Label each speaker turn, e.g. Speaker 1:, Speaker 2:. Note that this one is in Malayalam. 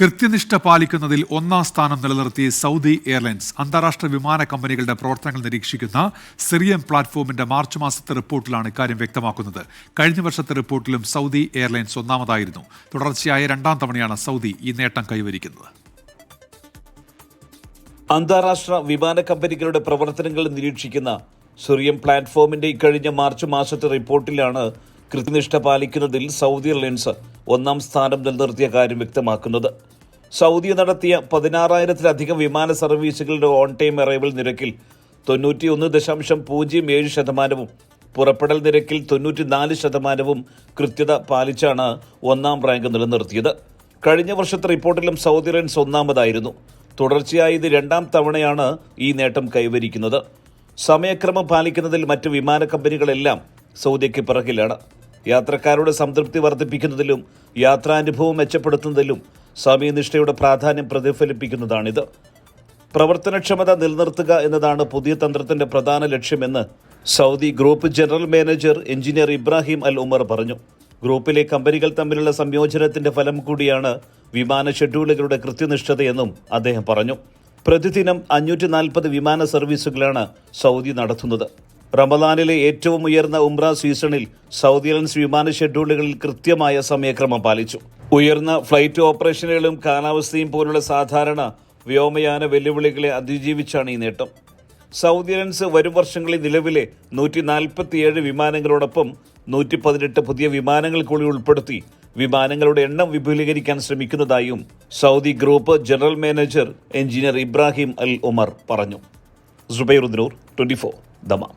Speaker 1: കൃത്യനിഷ്ഠ പാലിക്കുന്നതിൽ ഒന്നാം സ്ഥാനം നിലനിർത്തി സൗദി എയർലൈൻസ് അന്താരാഷ്ട്ര വിമാന കമ്പനികളുടെ പ്രവർത്തനങ്ങൾ നിരീക്ഷിക്കുന്ന സിറിയൻ പ്ലാറ്റ്ഫോമിന്റെ മാർച്ച് മാസത്തെ റിപ്പോർട്ടിലാണ് ഇക്കാര്യം വ്യക്തമാക്കുന്നത്. കഴിഞ്ഞ വർഷത്തെ റിപ്പോർട്ടിലും സൗദി എയർലൈൻസ് ഒന്നാമതായിരുന്നു. തുടർച്ചയായ രണ്ടാം തവണയാണ് സൗദി ഈ നേട്ടം കൈവരിക്കുന്നത്.
Speaker 2: അന്താരാഷ്ട്ര വിമാന കമ്പനികളുടെ പ്രവർത്തനങ്ങൾ നിരീക്ഷിക്കുന്ന സിറിയൻ പ്ലാറ്റ്ഫോമിന്റെ ഇക്കഴിഞ്ഞ മാർച്ച് മാസത്തെ റിപ്പോർട്ടിലാണ് കൃത്യനിഷ്ഠ പാലിക്കുന്നതിൽ സൗദി എയർലൈൻസ് ഒന്നാം സ്ഥാനം നിലനിർത്തിയ കാര്യം വ്യക്തമാക്കുന്നത്. സൗദി നടത്തിയ പതിനാറായിരത്തിലധികം വിമാന സർവീസുകളുടെ ഓൺ ടൈം അറൈവൽ നിരക്കിൽ തൊണ്ണൂറ്റിയൊന്ന് ദശാംശം പൂജ്യം ഏഴ് ശതമാനവും പുറപ്പെടൽ നിരക്കിൽ തൊണ്ണൂറ്റിനാല് ശതമാനവും കൃത്യത പാലിച്ചാണ് ഒന്നാം റാങ്ക് നിലനിർത്തിയത്. കഴിഞ്ഞ വർഷത്തെ റിപ്പോർട്ടിലും സൗദി എയർലൈൻസ് ഒന്നാമതായിരുന്നു. തുടർച്ചയായി ഇത് രണ്ടാം തവണയാണ് ഈ നേട്ടം കൈവരിക്കുന്നത്. സമയക്രമം പാലിക്കുന്നതിൽ മറ്റ് വിമാന കമ്പനികളെല്ലാം സൗദിക്ക് പിറകിലാണ്. യാത്രക്കാരുടെ സംതൃപ്തി വർദ്ധിപ്പിക്കുന്നതിലും യാത്രാനുഭവം മെച്ചപ്പെടുത്തുന്നതിലും സമയനിഷ്ഠയുടെ പ്രാധാന്യം പ്രതിഫലിപ്പിക്കുന്നതാണിത്. പ്രവർത്തനക്ഷമത നിലനിർത്തുക എന്നതാണ് പുതിയ തന്ത്രത്തിന്റെ പ്രധാന ലക്ഷ്യമെന്ന് Saudi group general manager engineer Ibrahim Al Umar പറഞ്ഞു. ഗ്രൂപ്പിലെ കമ്പനികൾ തമ്മിലുള്ള സംയോജനത്തിന്റെ ഫലം കൂടിയാണ് വിമാന ഷെഡ്യൂളുകളുടെ കൃത്യനിഷ്ഠതയെന്നും അദ്ദേഹം പറഞ്ഞു. പ്രതിദിനം അഞ്ഞൂറ്റി നാൽപ്പത് വിമാന സർവീസുകളാണ് സൗദി നടത്തുന്നത്. റമദാനിലെ ഏറ്റവും ഉയർന്ന ഉംറ സീസണിൽ സൗദി എയർലൈൻസ് വിമാന ഷെഡ്യൂളുകളിൽ കൃത്യമായ സമയക്രമം പാലിച്ചു. ഉയർന്ന ഫ്ലൈറ്റ് ഓപ്പറേഷനുകളും കാലാവസ്ഥയും പോലുള്ള സാധാരണ വ്യോമയാന വെല്ലുവിളികളെ അതിജീവിച്ചാണ് ഈ നേട്ടം. സൗദി എയർലൈൻസ് വരും വർഷങ്ങളിൽ നിലവിലെ നൂറ്റി നാൽപ്പത്തിയേഴ് വിമാനങ്ങളോടൊപ്പം നൂറ്റി പതിനെട്ട് പുതിയ വിമാനങ്ങൾ കൂടി ഉൾപ്പെടുത്തി വിമാനങ്ങളുടെ എണ്ണം വിപുലീകരിക്കാൻ ശ്രമിക്കുന്നതായും Saudi group general manager engineer Ibrahim Al Umar പറഞ്ഞു. സുബൈറുദ്ദൂർ ട്വന്റി ഫോർ ദമാം.